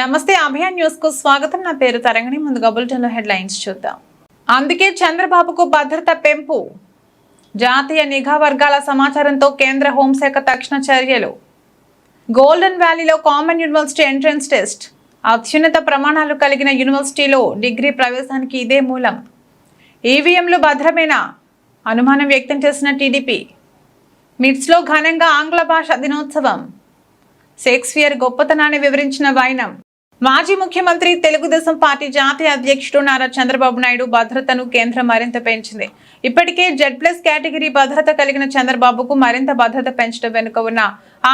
నమస్తే అభియాన్ న్యూస్కు స్వాగతం. నా పేరు తరంగిణి ముందుగా బులెటిన్లో హెడ్ లైన్స్ చూద్దాం. అందుకే చంద్రబాబుకు భద్రత పెంపు. జాతీయ నిఘా వర్గాల సమాచారంతో కేంద్ర హోంశాఖ తక్షణ చర్యలు. గోల్డెన్ వ్యాలీలో కామన్ యూనివర్సిటీ ఎంట్రన్స్ టెస్ట్. అత్యున్నత ప్రమాణాలు కలిగిన యూనివర్సిటీలో డిగ్రీ ప్రవేశానికి ఇదే మూలం. ఈవీఎంలు భద్రమేనా? అనుమానం వ్యక్తం చేసిన టీడీపీ. మిడ్స్లో ఘనంగా ఆంగ్ల భాష దినోత్సవం. షేక్స్పియర్ గొప్పతనాన్ని వివరించిన వైనం. మాజీ ముఖ్యమంత్రి తెలుగుదేశం పార్టీ జాతీయ అధ్యక్షుడు నారా చంద్రబాబు నాయుడు భద్రతను కేంద్రం మరింత పెంచింది. ఇప్పటికే జెడ్ ప్లస్ కేటగిరీ భద్రత కలిగిన చంద్రబాబుకు మరింత భద్రత పెంచడం వెనుక ఉన్న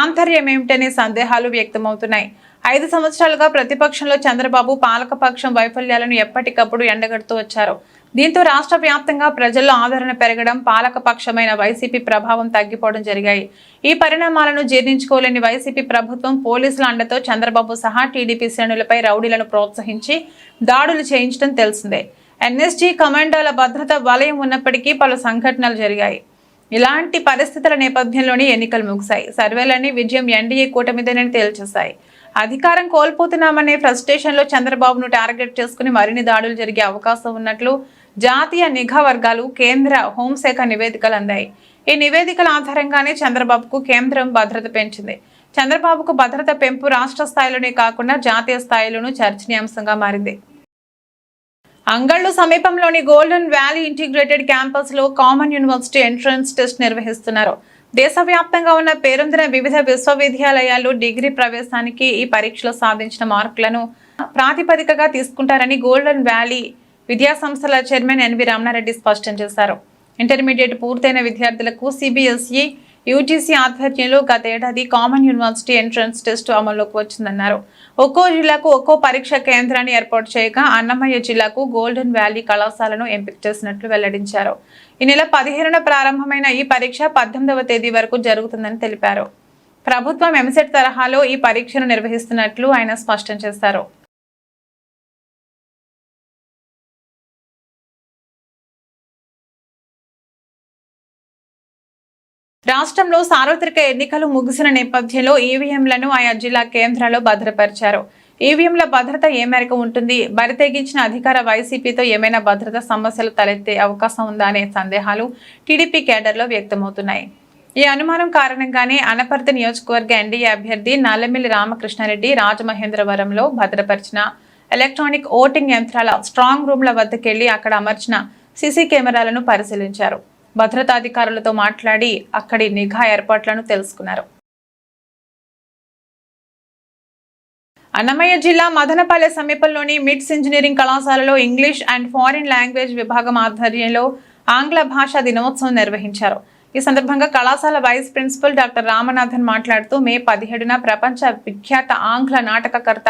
ఆంతర్యం ఏమిటనే సందేహాలు వ్యక్తమవుతున్నాయి. ఐదు సంవత్సరాలుగా ప్రతిపక్షంలో చంద్రబాబు పాలకపక్షం వైఫల్యాలను ఎప్పటికప్పుడు ఎండగడుతూ వచ్చారు. దీంతో రాష్ట్ర వ్యాప్తంగా ప్రజల్లో ఆదరణ పెరగడం పాలకపక్షమైన వైసీపీ ప్రభావం తగ్గిపోవడం జరిగాయి. ఈ పరిణామాలను జీర్ణించుకోలేని వైసీపీ ప్రభుత్వం పోలీసుల అండతో చంద్రబాబు సహా టీడీపీ శ్రేణులపై రౌడీలను ప్రోత్సహించి దాడులు చేయించడం తెలిసిందే. ఎన్ఎస్జీ కమాండోల భద్రత వలయం ఉన్నప్పటికీ పలు సంఘటనలు జరిగాయి. ఇలాంటి పరిస్థితుల నేపథ్యంలోనే ఎన్నికలు ముగిశాయి. సర్వేలన్నీ విజయం ఎన్డీఏ కూటమిదేనని తేల్చేశాయి. అధికారం కోల్పోతున్నామనే ఫ్రస్ట్రేషన్లో చంద్రబాబును టార్గెట్ చేసుకుని మరిన్ని దాడులు జరిగే అవకాశం ఉన్నట్లు జాతీయ నిఘా వర్గాలు కేంద్ర హోంశాఖ నివేదికలు అందాయి. ఈ నివేదికల ఆధారంగానే చంద్రబాబుకు కేంద్రం భద్రత పెంచింది. చంద్రబాబుకు భద్రత పెంపు రాష్ట్ర స్థాయిలోనే కాకుండా జాతీయ స్థాయిలోనూ చర్చనీయాంశంగా మారింది. అంగళ్ళు సమీపంలోని గోల్డెన్ వ్యాలీ ఇంటిగ్రేటెడ్ క్యాంపస్లో కామన్ యూనివర్సిటీ ఎంట్రన్స్ టెస్ట్ నిర్వహిస్తున్నారు. దేశవ్యాప్తంగా ఉన్న పేరొందిన వివిధ విశ్వవిద్యాలయాలు డిగ్రీ ప్రవేశానికి ఈ పరీక్షలో సాధించిన మార్కులను ప్రాతిపదికగా తీసుకుంటారని గోల్డెన్ వ్యాలీ విద్యా సంస్థల చైర్మన్ ఎన్వి రామనారెడ్డి స్పష్టం చేశారు. ఇంటర్మీడియట్ పూర్తయిన విద్యార్థులకు సిబిఎస్ఈ యూజీసీ ఆధ్వర్యంలో గతేడాది కామన్ యూనివర్సిటీ ఎంట్రన్స్ టెస్ట్ అమల్లోకి వచ్చిందన్నారు. ఒక్కో జిల్లాకు ఒక్కో పరీక్ష కేంద్రాన్ని ఏర్పాటు చేయగా అన్నమయ్య జిల్లాకు గోల్డెన్ వ్యాలీ కళాశాలను ఎంపిక చేసినట్లు వెల్లడించారు. ఈ నెల పదిహేనున ప్రారంభమైన ఈ పరీక్ష పద్దెనిమిదవ తేదీ వరకు జరుగుతుందని తెలిపారు. ప్రభుత్వం ఎంసెట్ తరహాలో ఈ పరీక్షను నిర్వహిస్తున్నట్లు ఆయన స్పష్టం చేశారు. రాష్ట్రంలో సార్వత్రిక ఎన్నికలు ముగిసిన నేపథ్యంలో ఈవీఎంలను ఆయా జిల్లా కేంద్రాల్లో భద్రపరిచారు. ఈవీఎంల భద్రత ఏ మేరకు ఉంటుంది? బరితెగించిన అధికార వైసీపీతో ఏమైనా భద్రత సమస్యలు తలెత్తే అవకాశం ఉందా అనే సందేహాలు టీడీపీ కేడర్లో వ్యక్తమవుతున్నాయి. ఈ అనుమానం కారణంగానే అనపర్తి నియోజకవర్గ ఎన్డీఏ అభ్యర్థి నల్లమిల్లి రామకృష్ణారెడ్డి రాజమహేంద్రవరంలో భద్రపరిచిన ఎలక్ట్రానిక్ ఓటింగ్ యంత్రాల స్ట్రాంగ్ రూమ్ల వద్దకెళ్ళి అక్కడ అమర్చిన సీసీ కెమెరాలను పరిశీలించారు. భద్రతాధికారులతో మాట్లాడి అక్కడి నిఘా ఏర్పాట్లను తెలుసుకున్నారు. అన్నమయ్య జిల్లా మదనపల్లె సమీపంలోని మిడ్స్ ఇంజనీరింగ్ కళాశాలలో ఇంగ్లీష్ అండ్ ఫారిన్ లాంగ్వేజ్ విభాగం ఆధ్వర్యంలో ఆంగ్ల భాషా దినోత్సవం నిర్వహించారు. ఈ సందర్భంగా కళాశాల వైస్ ప్రిన్సిపల్ డాక్టర్ రామనాథన్ మాట్లాడుతూ మే పదిహేడున ప్రపంచ విఖ్యాత ఆంగ్ల నాటకకర్త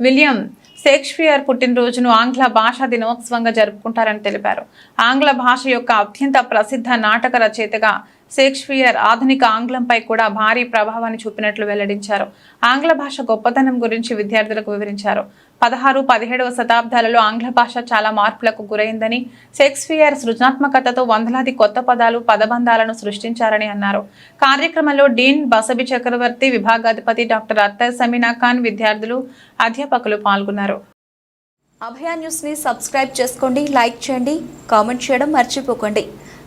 విలియం షేక్స్పియర్ పుట్టినరోజును ఆంగ్ల భాషా దినోత్సవంగా జరుపుకుంటారని తెలిపారు. ఆంగ్ల భాష యొక్క అత్యంత ప్రసిద్ధ నాటక రచయితగా షేక్స్పియర్ ఆధునిక ఆంగ్లంపై కూడా భారీ ప్రభావాన్ని చూపినట్లు వెల్లడించారు. ఆంగ్ల భాష గొప్పతనం గురించి విద్యార్థులకు వివరించారు. పదహారు పదిహేడవ శతాబ్దాలలో ఆంగ్ల భాష చాలా మార్పులకు గురైందని షేక్స్పియర్ సృజనాత్మకతతో వందలాది కొత్త పదాలు పదబంధాలను సృష్టించారని అన్నారు. కార్యక్రమంలో డీన్ బసబి చక్రవర్తి విభాగాధిపతి డాక్టర్ అత్తర్ సమీనా ఖాన్ విద్యార్థులు అధ్యాపకులు పాల్గొన్నారు. అభయ న్యూస్ని సబ్స్క్రైబ్ చేసుకోండి లైక్ చేయండి కామెంట్ చేయడం మర్చిపోకండి.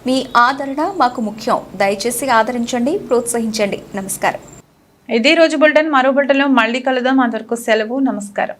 మీ ఆదరణ మాకు ముఖ్యం. దయచేసి ఆదరించండి ప్రోత్సహించండి. నమస్కారం. ఇదే రోజు బులెటిన్. మరో బులెటిన్లో మళ్ళీ కలుద్దాం. అంతవరకు సెలవు. నమస్కారం.